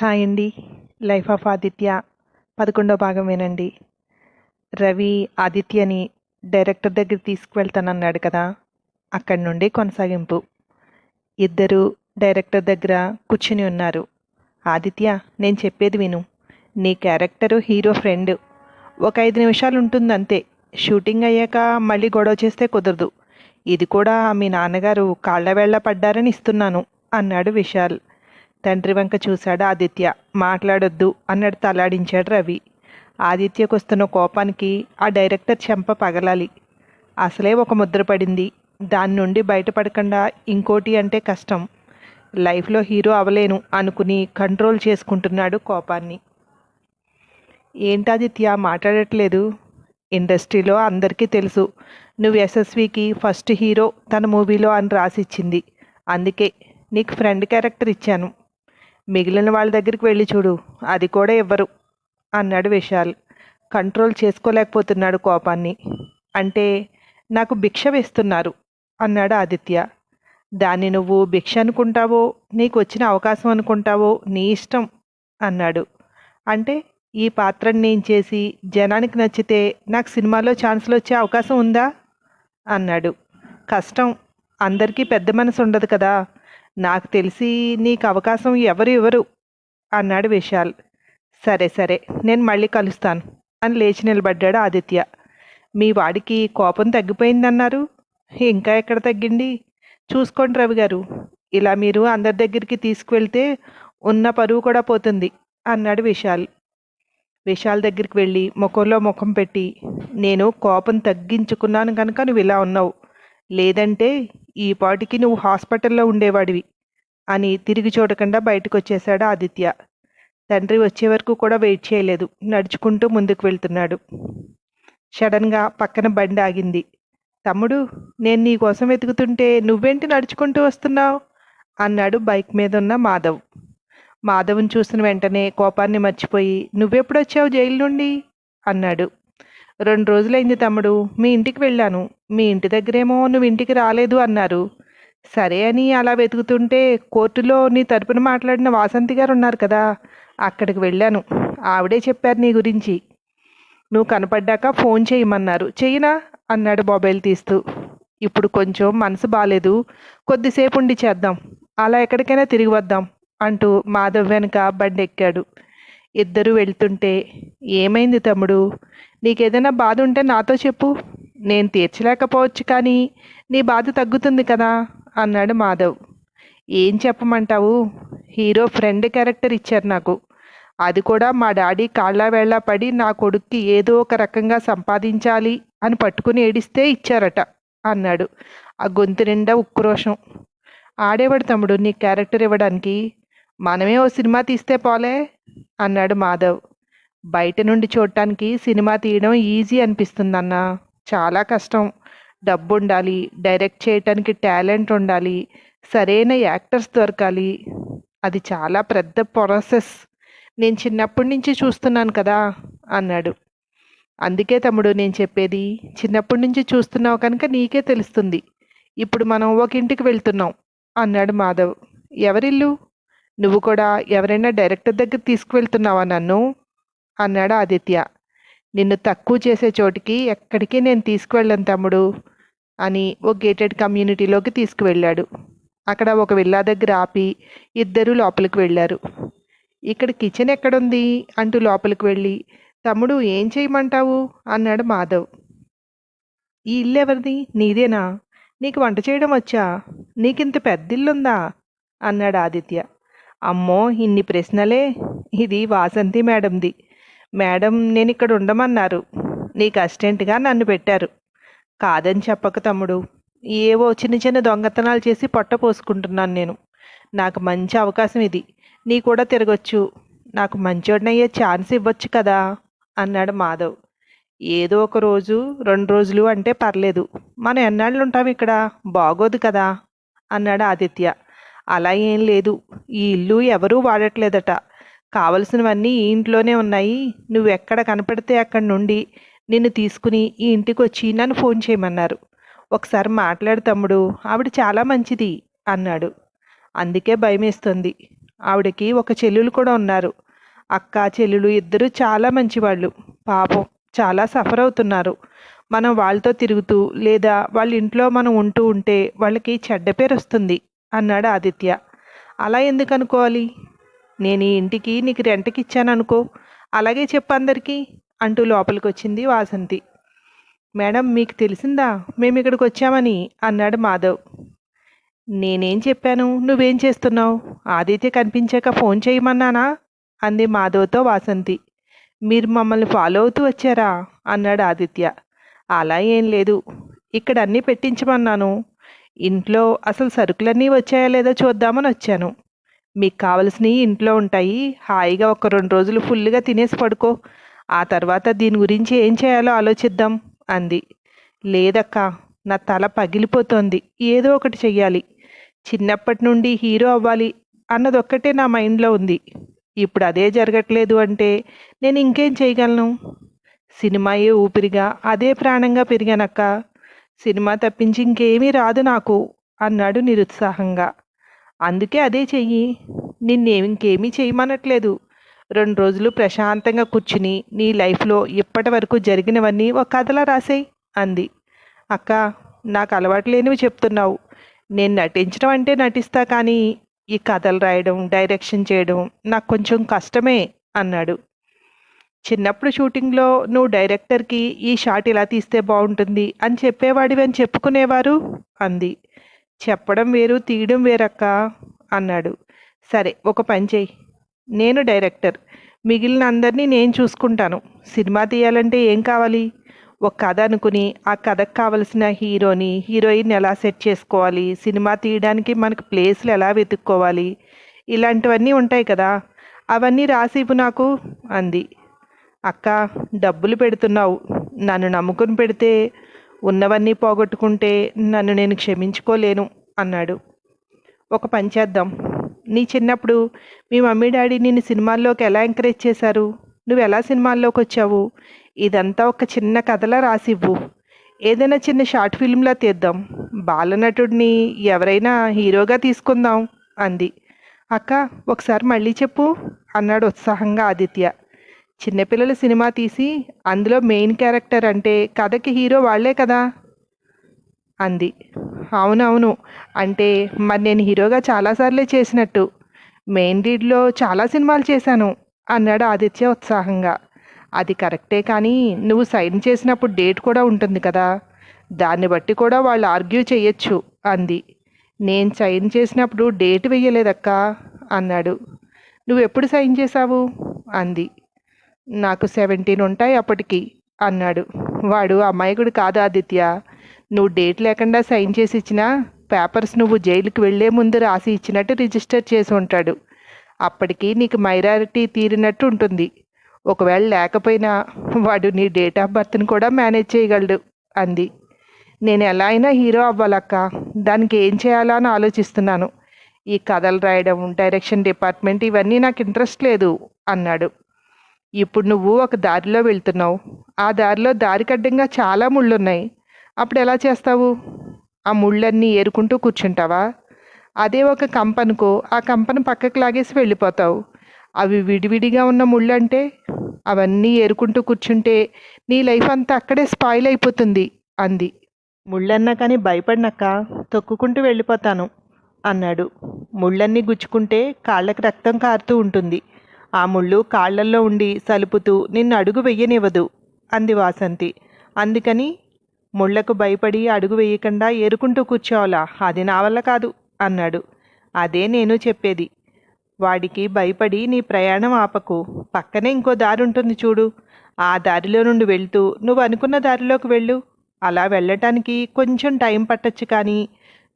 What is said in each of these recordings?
Hi అండి. Life of Aditya పదకొండో భాగం వినండి రవి ఆదిత్యని డైరెక్టర్ దగ్గర తీసుకువెళ్తానన్నాడు కదా అక్కడి నుండి కొనసాగింపు. ఇద్దరు డైరెక్టర్ దగ్గర కూర్చుని ఉన్నారు. ఆదిత్య నేను చెప్పేది విను. నీ క్యారెక్టరు హీరో ఫ్రెండ్. ఒక ఐదు నిమిషాలు ఉంటుంది అంతే షూటింగ్ అయ్యాక మళ్ళీ గొడవ చేస్తే కుదరదు. ఇది కూడా మీ నాన్నగారు కాళ్ళ వేళ్ళ పడ్డారని ఇస్తున్నాను అన్నాడు విశాల్. తండ్రి వంక చూశాడు ఆదిత్య. మాట్లాడొద్దు అన్నట్టు తలాడించాడు రవి. ఆదిత్యకు వస్తున్న కోపానికి ఆ డైరెక్టర్ చెంప పగలాలి. అసలే ఒక ముద్ర పడింది. దాని నుండి బయటపడకుండా ఇంకోటి అంటే కష్టం. లైఫ్లో హీరో అవలేను అనుకుని కంట్రోల్ చేసుకుంటున్నాడు కోపాన్ని. ఏంటాదిత్య మాట్లాడట్లేదు. ఇండస్ట్రీలో అందరికీ తెలుసు. నువ్వు యశస్వికి ఫస్ట్ హీరో తన మూవీలో అని రాసిచ్చింది. అందుకే నీకు ఫ్రెండ్ క్యారెక్టర్ ఇచ్చాను. మిగిలిన వాళ్ళ దగ్గరికి వెళ్ళి చూడు అది కూడా ఇవ్వరు అన్నాడు విశాల్. కంట్రోల్ చేసుకోలేకపోతున్నాడు కోపాన్ని. అంటే నాకు భిక్ష వేస్తున్నారు అన్నాడు ఆదిత్య. దాన్ని నువ్వు భిక్ష అనుకుంటావో నీకు వచ్చిన అవకాశం అనుకుంటావో నీ ఇష్టం అన్నాడు. అంటే ఈ పాత్రని నేను చేసి జనానికి నచ్చితే నాకు సినిమాలో ఛాన్సులు వచ్చే అవకాశం ఉందా? అన్నాడు. కష్టం అందరికీ పెద్ద మనసు ఉండదు కదా నాకు తెలిసి నీకు అవకాశం ఎవరు ఇవ్వరు అన్నాడు విశాల్. సరే సరే నేను మళ్ళీ కలుస్తాను అని లేచి నిలబడ్డాడు ఆదిత్య. మీ వాడికి కోపం తగ్గిపోయిందన్నారు. ఇంకా ఎక్కడ తగ్గింది? చూసుకోండి రవి గారు ఇలా మీరు అందరి దగ్గరికి తీసుకువెళ్తే ఉన్న పరువు కూడా పోతుంది అన్నాడు విశాల్. విశాల్ దగ్గరికి వెళ్ళి ముఖంలో ముఖం పెట్టి నేను కోపం తగ్గించుకున్నాను కనుక నువ్వు ఇలా ఉన్నావు లేదంటే ఈ పాటికి నువ్వు హాస్పిటల్లో ఉండేవాడివి. అని తిరిగి చూడకుండా బయటకు వచ్చేశాడు ఆదిత్య. తండ్రి వచ్చే వరకు కూడా వెయిట్ చేయలేదు. నడుచుకుంటూ ముందుకు వెళ్తున్నాడు. సడన్గా పక్కన బండి ఆగింది. తమ్ముడు నేను నీ కోసం వెతుకుతుంటే నువ్వేంటి నడుచుకుంటూ వస్తున్నావు? అన్నాడు బైక్ మీద ఉన్న మాధవ్. మాధవ్ని చూసిన వెంటనే కోపాన్ని మర్చిపోయి నువ్వెప్పుడు వచ్చావు జైలు నుండి? అన్నాడు. రెండు రోజులైంది తమ్ముడు మీ ఇంటికి వెళ్ళాను. మీ ఇంటి దగ్గరేమో నువ్వు ఇంటికి రాలేదు అన్నారు. సరే అని అలా వెతుకుతుంటే కోర్టులో నీ తరపున మాట్లాడిన వాసంతి గారు ఉన్నారు కదా అక్కడికి వెళ్ళాను. ఆవిడే చెప్పారు నీ గురించి. నువ్వు కనపడ్డాక ఫోన్ చేయమన్నారు. చెయ్యినా? అన్నాడు మొబైల్ తీస్తూ. ఇప్పుడు కొంచెం మనసు బాగాలేదు కొద్దిసేపు ఉండి చేద్దాం. అలా ఎక్కడికైనా తిరిగి వద్దాం అంటూ మాధవ్ వెనుక బండి ఎక్కాడు ఇద్దరు వెళ్తుంటే ఏమైంది తమ్ముడు? నీకేదైనా బాధ ఉంటే నాతో చెప్పు. నేను తీర్చలేకపోవచ్చు కానీ నీ బాధ తగ్గుతుంది కదా అన్నాడు మాధవ్. ఏం చెప్పమంటావు? హీరో ఫ్రెండ్ క్యారెక్టర్ ఇచ్చారు నాకు. అది కూడా మా డాడీ కాళ్ళ వేళ్ళ పడి నా కొడుక్కి ఏదో ఒక రకంగా సంపాదించాలి అని పట్టుకుని ఏడిస్తే ఇచ్చారట అన్నాడు. ఆ గొంతు నిండా ఉక్రోషం. ఆడేవాడు తమ్ముడు నీ క్యారెక్టర్ ఇవ్వడానికి మనమే ఓ సినిమా తీస్తే పోలే అన్నాడు మాధవ్. బయట నుండి చూడటానికి సినిమా తీయడం ఈజీ అనిపిస్తుందన్న. చాలా కష్టం. డబ్బు ఉండాలి డైరెక్ట్ చేయటానికి టాలెంట్ ఉండాలి సరైన యాక్టర్స్ దొరకాలి. అది చాలా పెద్ద ప్రాసెస్. నేను చిన్నప్పటి నుంచి చూస్తున్నాను కదా అన్నాడు. అందుకే తమ్ముడు నేను చెప్పేది చిన్నప్పటి నుంచి చూస్తున్నావు కనుక నీకే తెలుస్తుంది. ఇప్పుడు మనం ఒక ఇంటికి వెళ్తున్నాం అన్నాడు మాధవ్. ఎవరిల్లు? నువ్వు కూడా ఎవరైనా డైరెక్టర్ దగ్గర తీసుకువెళ్తున్నావా నన్ను? అన్నాడు ఆదిత్య. నిన్ను తక్కువ చేసే చోటికి ఎక్కడికి నేను తీసుకువెళ్ళను తమ్ముడు అని ఓ గేటెడ్ కమ్యూనిటీలోకి తీసుకువెళ్ళాడు. అక్కడ ఒక విల్లా దగ్గర ఆపి ఇద్దరూ లోపలికి వెళ్ళారు. ఇక్కడ కిచెన్ ఎక్కడుంది? అంటూ లోపలికి వెళ్ళి తమ్ముడు ఏం చేయమంటావు? అన్నాడు మాధవ్. ఈ ఇల్లు ఎవరిది నీదేనా? నీకు వంట చేయడం వచ్చా? నీకింత పెద్ద ఇల్లుందా అన్నాడు ఆదిత్య. అమ్మో ఇన్ని ప్రశ్నలే! ఇది వాసంతి మేడంది. మేడం నేను ఇక్కడ ఉండమన్నారు. నీకు అసిస్టెంట్గా నన్ను పెట్టారు. కాదని చెప్పక తమ్ముడు ఏవో చిన్న చిన్న దొంగతనాలు చేసి పొట్ట పోసుకుంటున్నాను నేను. నాకు మంచి అవకాశం ఇది. నీ కూడా తిరగొచ్చు. నాకు మంచోడినయ్యే ఛాన్స్ ఇవ్వచ్చు కదా? అన్నాడు మాధవ్. ఏదో ఒక రోజు రెండు రోజులు అంటే పర్లేదు. మనం ఎన్నాళ్ళు ఉంటాం ఇక్కడ? బాగోదు కదా? అన్నాడు ఆదిత్య. అలా ఏం లేదు. ఈ ఇల్లు ఎవరూ వాడట్లేదట. కావలసినవన్నీ ఈ ఇంట్లోనే ఉన్నాయి. నువ్వు ఎక్కడ కనపడితే అక్కడి నుండి నిన్ను తీసుకుని ఈ ఇంటికి వచ్చి నన్ను ఫోన్ చేయమన్నారు. ఒకసారి మాట్లాడు తమ్ముడు ఆవిడ చాలా మంచిది అన్నాడు. అందుకే భయమేస్తుంది. ఆవిడకి ఒక చెల్లెలు కూడా ఉన్నారు. అక్క చెల్లెలు ఇద్దరు చాలా మంచివాళ్ళు. పాపం చాలా సఫర్ అవుతున్నారు. మనం వాళ్ళతో తిరుగుతూ లేదా వాళ్ళ ఇంట్లో మనం ఉంటూ ఉంటే వాళ్ళకి చెడ్డ పేరు వస్తుంది అన్నాడు ఆదిత్య. అలా ఎందుకు అనుకోవాలి? నేను ఈ ఇంటికి నీకు రెంట్కి ఇచ్చాను అనుకో అలాగే చెప్పు అందరికీ అంటూ లోపలికి వచ్చింది వాసంతి. మేడం మీకు తెలిసిందా? మేము ఇక్కడికి వచ్చామని అన్నాడు మాధవ్. నేనేం చెప్పాను? నువ్వేం చేస్తున్నావు? ఆదిత్య కనిపించాక ఫోన్ చేయమన్నానా? అంది మాధవ్తో వాసంతి. మీరు మమ్మల్ని ఫాలో అవుతూ వచ్చారా? అన్నాడు ఆదిత్య. అలా ఏం లేదు. ఇక్కడ అన్నీ పెట్టించమన్నాను. ఇంట్లో అసలు సరుకులన్నీ వచ్చాయా లేదా చూద్దామని వచ్చాను. మీకు కావలసినవి ఇంట్లో ఉంటాయి. హాయిగా ఒక రెండు రోజులు ఫుల్గా తినేసి పడుకో. ఆ తర్వాత దీని గురించి ఏం చేయాలో ఆలోచిద్దాం అంది. లేదక్క నా తల పగిలిపోతోంది. ఏదో ఒకటి చెయ్యాలి. చిన్నప్పటి నుండి హీరో అవ్వాలి అన్నది ఒక్కటే నా మైండ్లో ఉంది. ఇప్పుడు అదే జరగట్లేదు అంటే నేను ఇంకేం చేయగలను? సినిమాయే ఊపిరిగా అదే ప్రాణంగా పెరిగానక్క. సినిమా తప్పించి ఇంకేమీ రాదు నాకు అన్నాడు నిరుత్సాహంగా. అందుకే అదే చెయ్యి. నిన్నేమి ఇంకేమీ చేయమనట్లేదు రెండు రోజులు ప్రశాంతంగా కూర్చుని నీ లైఫ్లో ఇప్పటి వరకు జరిగినవన్నీ ఒక కథలా రాసేయి అంది. అక్క నాకు అలవాటు లేనివి చెప్తున్నావు. నేను నటించడం అంటే నటిస్తా కానీ ఈ కథలు రాయడం డైరెక్షన్ చేయడం నాకు కొంచెం కష్టమే అన్నాడు. చిన్నప్పుడు షూటింగ్లో నువ్వు డైరెక్టర్కి ఈ షాట్ ఇలా తీస్తే బాగుంటుంది అని చెప్పేవాడివి అని చెప్పుకునేవారు అంది. చెప్పడం వేరు తీయడం వేరక్క? అన్నాడు. సరే ఒక పని చేయి నేను డైరెక్టర్. మిగిలిన అందరినీ నేను చూసుకుంటాను. సినిమా తీయాలంటే ఏం కావాలి? ఒక కథ అనుకుని ఆ కథకు కావలసిన హీరోని హీరోయిన్ ఎలా సెట్ చేసుకోవాలి? సినిమా తీయడానికి మనకు ప్లేస్లు ఎలా వెతుక్కోవాలి? ఇలాంటివన్నీ ఉంటాయి కదా. అవన్నీ రాసిపు నాకు అంది. అక్క డబ్బులు పెడుతున్నావు. నన్ను నమ్ముకుని పెడితే ఉన్నవన్నీ పోగొట్టుకుంటే నన్ను నేను క్షమించుకోలేను అన్నాడు. ఒక పని చేద్దాం. నీ చిన్నప్పుడు మీ మమ్మీ డాడీ నిన్ను సినిమాల్లోకి ఎలా ఎంకరేజ్ చేశారు? నువ్వు ఎలా సినిమాల్లోకి వచ్చావు? ఇదంతా ఒక చిన్న కథలా రాసివ్వు. ఏదైనా చిన్న షార్ట్ ఫిల్మ్లా తీద్దాం. బాలనటుడిని ఎవరైనా హీరోగా తీసుకుందాం అంది. అక్క ఒకసారి మళ్ళీ చెప్పు అన్నాడు ఉత్సాహంగా ఆదిత్య. చిన్నపిల్లల సినిమా తీసి అందులో మెయిన్ క్యారెక్టర్ అంటే కథకి హీరో వాళ్ళే కదా? అంది. అవునవును. అంటే మరి నేను హీరోగా చాలాసార్లే చేసినట్టు. మెయిన్ లీడ్లో చాలా సినిమాలు చేశాను అన్నాడు ఆదిత్య ఉత్సాహంగా. అది కరెక్టే కానీ నువ్వు సైన్ చేసినప్పుడు డేట్ కూడా ఉంటుంది కదా? దాన్ని బట్టి కూడా వాళ్ళు ఆర్గ్యూ చేయొచ్చు అంది. నేను సైన్ చేసినప్పుడు డేట్ వెయ్యలేదక్క అన్నాడు. నువ్వు ఎప్పుడు సైన్ చేశావు? అంది. నాకు సెవెంటీన్ ఉంటాయి అప్పటికి అన్నాడు. వాడు అమాయకుడు కాదు ఆదిత్య. నువ్వు డేట్ లేకుండా సైన్ చేసి ఇచ్చిన పేపర్స్ నువ్వు జైలుకి వెళ్ళే ముందు రాసి ఇచ్చినట్టు రిజిస్టర్ చేసి ఉంటాడు. అప్పటికి నీకు మైనారిటీ తీరినట్టు ఉంటుంది. ఒకవేళ లేకపోయినా వాడు నీ డేట్ ఆఫ్ బర్త్ని కూడా మేనేజ్ చేయగలడు అంది. నేను ఎలా అయినా హీరో అవ్వాలక్క. దానికి ఏం చేయాలా అని ఆలోచిస్తున్నాను. ఈ కథలు రాయడం డైరెక్షన్ డిపార్ట్మెంట్ ఇవన్నీ నాకు ఇంట్రెస్ట్ లేదు అన్నాడు. ఇప్పుడు నువ్వు ఒక దారిలో వెళ్తున్నావు. ఆ దారిలో దారికడ్డంగా చాలా ముళ్ళున్నాయి. అప్పుడు ఎలా చేస్తావు? ఆ ముళ్ళన్నీ ఏరుకుంటూ కూర్చుంటావా? అదే ఒక కంపనుకో. ఆ కంపను పక్కకు లాగేసి వెళ్ళిపోతావు. అవి విడివిడిగా ఉన్న ముళ్ళు అంటే అవన్నీ ఏరుకుంటూ కూర్చుంటే నీ లైఫ్ అంతా అక్కడే స్పాయిల్ అయిపోతుంది అంది. ముళ్ళన్నా కానీ భయపడినాక తొక్కుకుంటూ వెళ్ళిపోతాను అన్నాడు. ముళ్ళన్నీ గుచ్చుకుంటే కాళ్ళకి రక్తం కారుతూ ఉంటుంది. ఆ ముళ్ళు కాళ్ళల్లో ఉండి సలుపుతూ నిన్ను అడుగు వెయ్యనివ్వదు అంది వాసంతి. అందుకని ముళ్ళకు భయపడి అడుగు వేయకుండా ఏరుకుంటూ కూర్చోవాలా? అది నా వల్ల కాదు అన్నాడు. అదే నేను చెప్పేది. వాడికి భయపడి నీ ప్రయాణం ఆపకు. పక్కనే ఇంకో దారి ఉంటుంది చూడు. ఆ దారిలో నుండి వెళ్తూ నువ్వు అనుకున్న దారిలోకి వెళ్ళు. అలా వెళ్ళటానికి కొంచెం టైం పట్టచ్చు కానీ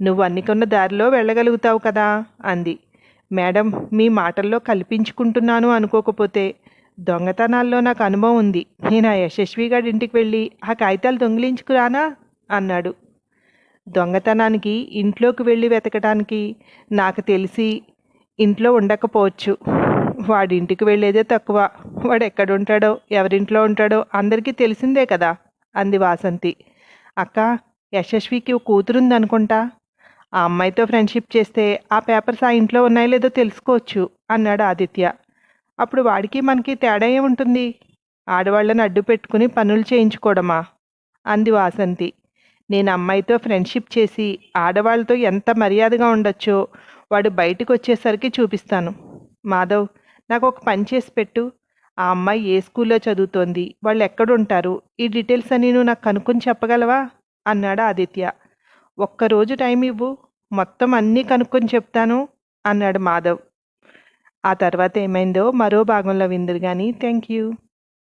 నువ్వు అనుకున్న దారిలో వెళ్ళగలుగుతావు కదా అంది. మేడం మీ మాటల్లో కల్పించుకుంటున్నాను అనుకోకపోతే దొంగతనాల్లో నాకు అనుభవం ఉంది. నేను ఆ యశస్వి గారి ఇంటికి వెళ్ళి ఆ కాగితాలు దొంగిలించుకురానా? అన్నాడు. దొంగతనానికి ఇంట్లోకి వెళ్ళి వెతకడానికి నాకు తెలిసి ఇంట్లో ఉండకపోవచ్చు. వాడి ఇంటికి వెళ్ళేదే తక్కువ. వాడు ఎక్కడుంటాడో ఎవరింట్లో ఉంటాడో అందరికీ తెలిసిందే కదా అంది వాసంతి. అక్క యశస్వికి కూతురుందనుకుంటా? ఆ అమ్మాయితో ఫ్రెండ్షిప్ చేస్తే ఆ పేపర్స్ ఆ ఇంట్లో ఉన్నాయో లేదో తెలుసుకోవచ్చు అన్నాడు ఆదిత్య. అప్పుడు వాడికి మనకి తేడా ఏముంటుంది? ఆడవాళ్ళని అడ్డు పెట్టుకుని పనులు చేయించుకోవడమా అంది వాసంతి. నేను అమ్మాయితో ఫ్రెండ్షిప్ చేసి ఆడవాళ్ళతో ఎంత మర్యాదగా ఉండొచ్చో వాడు బయటకు వచ్చేసరికి చూపిస్తాను. మాధవ్ నాకు ఒక పని చేసి పెట్టు. ఆ అమ్మాయి ఏ స్కూల్లో చదువుతోంది? వాళ్ళు ఎక్కడుంటారు? ఈ డీటెయిల్స్ అని నువ్వు నాకు కనుక్కొని చెప్పగలవా? అన్నాడు ఆదిత్య. ఒక్కరోజు టైం ఇవ్వు. మొత్తం అన్నీ కనుక్కొని చెప్తాను అన్నాడు మాధవ్. ఆ తర్వాత ఏమైందో మరో భాగంలో విందురు కానీ థ్యాంక్ యూ